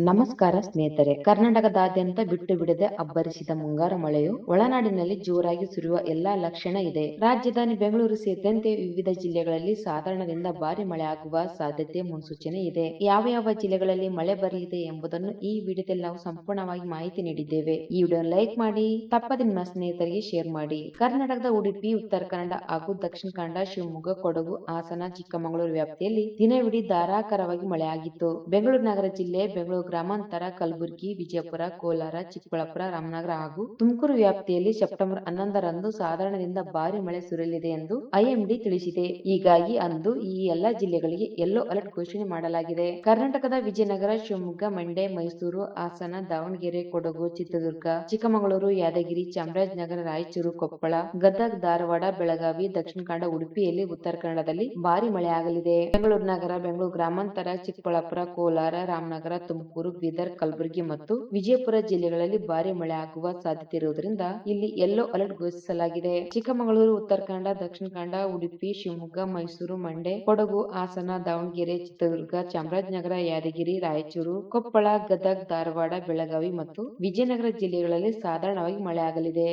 ನಮಸ್ಕಾರ ಸ್ನೇಹಿತರೆ. ಕರ್ನಾಟಕದಾದ್ಯಂತ ಬಿಟ್ಟು ಬಿಡದೆ ಅಬ್ಬರಿಸಿದ ಮುಂಗಾರು ಮಳೆಯು ಒಳನಾಡಿನಲ್ಲಿ ಜೋರಾಗಿ ಸುರಿಯುವ ಎಲ್ಲಾ ಲಕ್ಷಣ ಇದೆ. ರಾಜಧಾನಿ ಬೆಂಗಳೂರು ಸೇರಿದಂತೆ ವಿವಿಧ ಜಿಲ್ಲೆಗಳಲ್ಲಿ ಸಾಧಾರಣದಿಂದ ಭಾರಿ ಮಳೆ ಆಗುವ ಸಾಧ್ಯತೆ ಮುನ್ಸೂಚನೆ ಇದೆ. ಯಾವ ಯಾವ ಜಿಲ್ಲೆಗಳಲ್ಲಿ ಮಳೆ ಬರಲಿದೆ ಎಂಬುದನ್ನು ಈ ವಿಡಿಯೋದಲ್ಲಿ ನಾವು ಸಂಪೂರ್ಣವಾಗಿ ಮಾಹಿತಿ ನೀಡಿದ್ದೇವೆ. ಈ ವಿಡಿಯೋ ಲೈಕ್ ಮಾಡಿ, ತಪ್ಪದೆ ನಿಮ್ಮ ಸ್ನೇಹಿತರಿಗೆ ಶೇರ್ ಮಾಡಿ. ಕರ್ನಾಟಕದ ಉಡುಪಿ, ಉತ್ತರ ಕನ್ನಡ ಹಾಗೂ ದಕ್ಷಿಣ ಕನ್ನಡ, ಶಿವಮೊಗ್ಗ, ಕೊಡಗು, ಹಾಸನ, ಚಿಕ್ಕಮಗಳೂರು ವ್ಯಾಪ್ತಿಯಲ್ಲಿ ದಿನವಿಡೀ ಧಾರಾಕಾರವಾಗಿ ಮಳೆಯಾಗಿತ್ತು ಬೆಂಗಳೂರು ನಗರ ಜಿಲ್ಲೆ ಬೆಂಗಳೂರು ಗ್ರಾಮಾಂತರ, ಕಲಬುರಗಿ, ವಿಜಯಪುರ, ಕೋಲಾರ, ಚಿಕ್ಕಬಳ್ಳಾಪುರ, ರಾಮನಗರ ಹಾಗೂ ತುಮಕೂರು ವ್ಯಾಪ್ತಿಯಲ್ಲಿ ಸೆಪ್ಟೆಂಬರ್ ಹನ್ನೊಂದರಂದು ಸಾಧಾರಣದಿಂದ ಭಾರಿ ಮಳೆ ಸುರಿಯಲಿದೆ ಎಂದು ಐಎಂಡಿ ತಿಳಿಸಿದೆ. ಹೀಗಾಗಿ ಅಂದು ಈ ಎಲ್ಲಾ ಜಿಲ್ಲೆಗಳಿಗೆ ಯೆಲ್ಲೋ ಅಲರ್ಟ್ ಘೋಷಣೆ ಮಾಡಲಾಗಿದೆ. ಕರ್ನಾಟಕದ ವಿಜಯನಗರ, ಶಿವಮೊಗ್ಗ, ಮಂಡ್ಯ, ಮೈಸೂರು, ಹಾಸನ, ದಾವಣಗೆರೆ, ಕೊಡಗು, ಚಿತ್ರದುರ್ಗ, ಚಿಕ್ಕಮಗಳೂರು, ಯಾದಗಿರಿ, ಚಾಮರಾಜನಗರ, ರಾಯಚೂರು, ಕೊಪ್ಪಳ, ಗದಗ, ಧಾರವಾಡ, ಬೆಳಗಾವಿ, ದಕ್ಷಿಣ ಕನ್ನಡ, ಉಡುಪಿಯಲ್ಲಿ ಉತ್ತರ ಕನ್ನಡದಲ್ಲಿ ಭಾರಿ ಮಳೆ ಆಗಲಿದೆ ಬೆಂಗಳೂರು ನಗರ, ಬೆಂಗಳೂರು ಗ್ರಾಮಾಂತರ, ಚಿಕ್ಕಬಳ್ಳಾಪುರ, ಕೋಲಾರ, ರಾಮನಗರ, ತುಮಕೂರು ಬೀದರ್, ಕಲಬುರಗಿ ಮತ್ತು ವಿಜಯಪುರ ಜಿಲ್ಲೆಗಳಲ್ಲಿ ಭಾರಿ ಮಳೆ ಆಗುವ ಸಾಧ್ಯತೆ ಇರುವುದರಿಂದ ಇಲ್ಲಿ ಯೆಲ್ಲೋ ಅಲರ್ಟ್ ಘೋಷಿಸಲಾಗಿದೆ. ಚಿಕ್ಕಮಗಳೂರು, ಉತ್ತರ ಕನ್ನಡ, ದಕ್ಷಿಣ ಕನ್ನಡ, ಉಡುಪಿ, ಶಿವಮೊಗ್ಗ, ಮೈಸೂರು, ಮಂಡ್ಯ, ಕೊಡಗು, ಹಾಸನ, ದಾವಣಗೆರೆ, ಚಿತ್ರದುರ್ಗ, ಚಾಮರಾಜನಗರ, ಯಾದಗಿರಿ, ರಾಯಚೂರು, ಕೊಪ್ಪಳ, ಗದಗ, ಧಾರವಾಡ, ಬೆಳಗಾವಿ ಮತ್ತು ವಿಜಯನಗರ ಜಿಲ್ಲೆಗಳಲ್ಲಿ ಸಾಧಾರಣವಾಗಿ ಮಳೆ ಆಗಲಿದೆ.